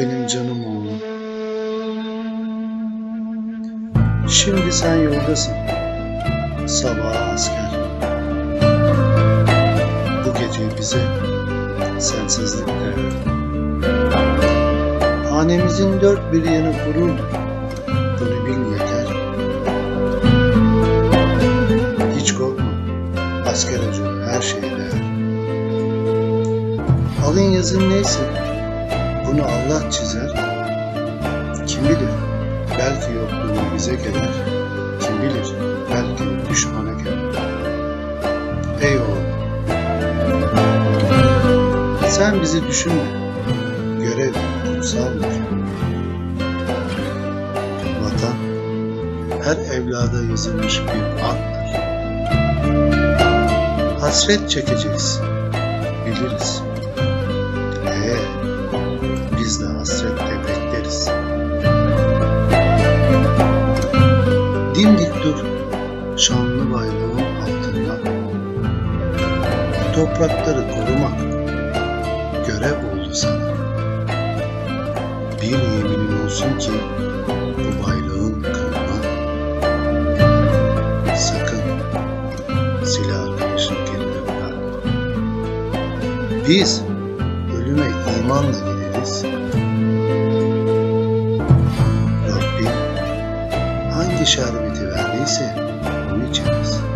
benim canım oğlum. Şimdi sen yoldasın. Sabaha asker. Bu gece bize sensizlikte. Hanemizin dört bir yanı kuruldu. Bunu bil yeter. Hiç korkma. Asker acı her şeye değer. Alın yazın neyse. Bunu Allah çizer. Kim bilir? Belki yokluğu bize gelir. Kim bilir? Belki düşmana gelir. Ey oğul! Sen bizi düşünme. Görev kutsaldır. Vatan her evlada yazılmış bir anttır. Hasret çekeceğiz. Biliriz. Hasretle bekleriz. Dimdik dur, şanlı bayrağın altında. Toprakları korumak görev oldu sana. Bir yeminin olsun ki bu bayrağın kılına. Sakın silah arkadaşın geride bırakma. Biz ölüme imanla gideriz. Hangi şerbeti verdiyse onu içeriz.